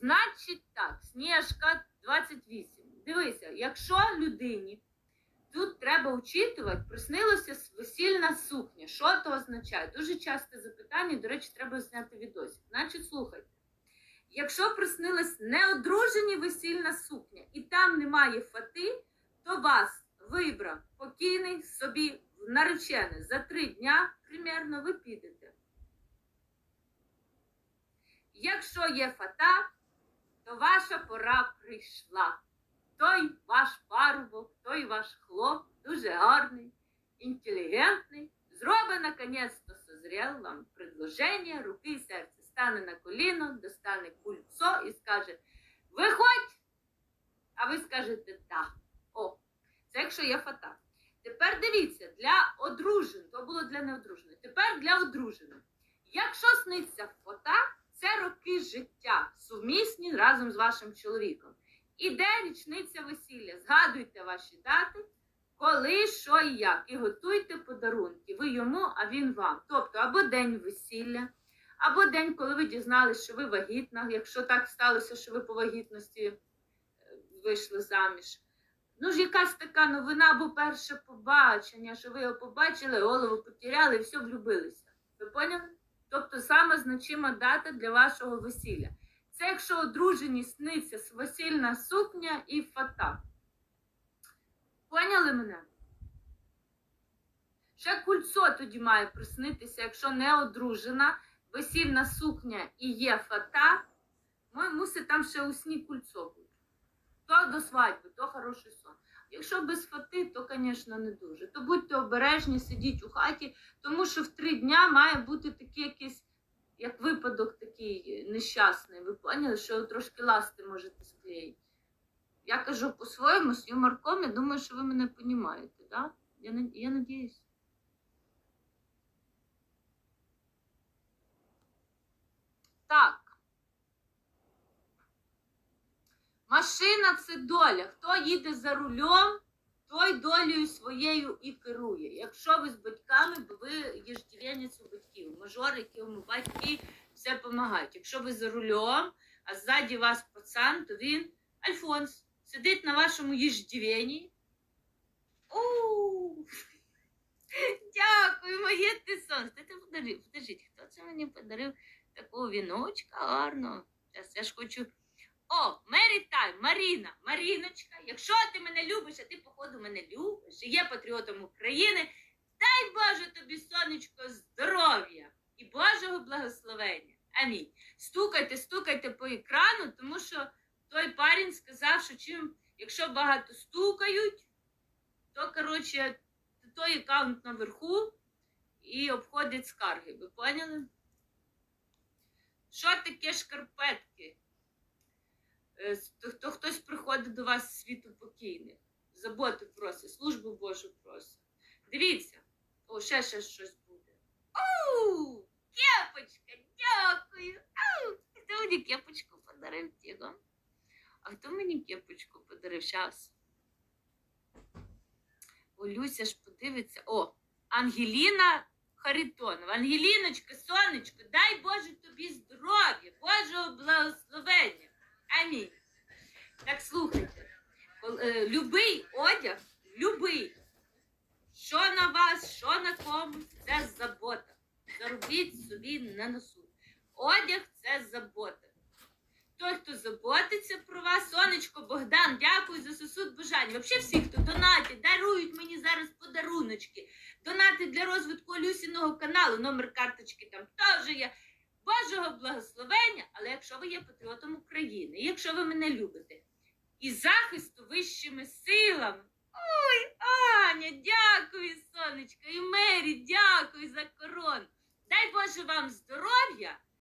Значить так, Сніжка 28. Дивися, якщо людині тут треба учитувати, приснилося с- весільна сукня. Що то означає? Дуже часте запитання, до речі, треба зняти відосик. Значить, слухайте. Якщо приснилась неодружені весільна сукня і там немає фати, то вас вибрав покійний собі в наречене за три дня примерно ви підете. Якщо є фата, то ваша пора прийшла. Той ваш парубок, той ваш хлоп дуже гарний, інтелігентний, зробить наконець-то созрел вам предложення руки і серця. Стане на коліно, достане кульцо і скаже: Виходь! А ви скажете так. О, це якщо є фата. Тепер дивіться, для одружених, то було для неодружених. Тепер для одружених. Якщо сниться фото, це роки життя, сумісні разом з вашим чоловіком. Іде річниця весілля. Згадуйте ваші дати, коли, що і як. І готуйте подарунки. Ви йому, а він вам. Тобто або день весілля, або день, коли ви дізналися, що ви вагітна, якщо так сталося, що ви по вагітності е, вийшли заміж. Ну ж якась така новина, або перше побачення, що ви його побачили, голову потеряли і все влюбилися. Ви поняли? Тобто саме значима дата для вашого весілля. Це якщо одружені сниться весільна сукня і фата. Поняли мене? Ще кульцо тоді має приснитися, якщо не одружена, весільна сукня і є фата, мусить там ще у сні кульцо бути. То до свадьби, то хороший сон. Якщо без фати, то, звісно, не дуже. То будьте обережні, сидіть у хаті, тому що в три дня має бути такий якийсь, як випадок такий нещасний. Ви поняли, що трошки ласти можете склеїти. Я кажу по-своєму з юморком, я думаю, що ви мене розумієте, да? Я, я надіюсь. Так. Машина це доля. Хто їде за рулем, той долею своєю і керує. Якщо ви з батьками, бо ви єждів'янець у батьків, мажор, якому батьки все допомагають. Якщо ви за рулем, а ззаді вас пацан, то він Альфонс. Сидить на вашому їждівені. У Дякую, моє ти сон. Хто ти подарив? Подождіть, хто це мені подарив такого віночка гарного? Я ж хочу. О, Мері Тайм, Маріна, Маріночка, якщо ти мене любиш, а ти, походу, мене любиш, і є патріотом України, дай Боже тобі, сонечко, здоров'я і Божого благословення. Амінь. Стукайте, стукайте по екрану, тому що той парень сказав, що чим, якщо багато стукають, то, коротше, той аккаунт наверху і обходить скарги. Ви поняли? Що таке шкарпетки? Е, с- то, то хтось приходить до вас світу покійних, заботи просить, службу Божу просить. Дивіться, о, ще ще щось буде. Оу, кепочка, дякую. Ау, хто мені кепочку подарив Тіго? А хто мені кепочку подарив? Щас. О, Люся ж подивиться. О, Ангеліна Харитонова. Ангеліночка, сонечко, дай Боже тобі здоров'я, Божого благословення. Амінь. Так слухайте, е, любий одяг, любий, що на вас, що на комусь, це забота. Заробіть собі на носу. Одяг це забота. Той, хто заботиться про вас, сонечко Богдан, дякую за сосуд бажання. Взагалі всі, хто донатять, дарують мені зараз подаруночки. Донати для розвитку Люсіного каналу, номер карточки там теж є. Божого благословення, але якщо ви є патріотом України, якщо ви мене любите, і захисту вищими силами. Ой, Аня, дякую, сонечко, і Мері, дякую за корону. Дай Боже вам здоров'я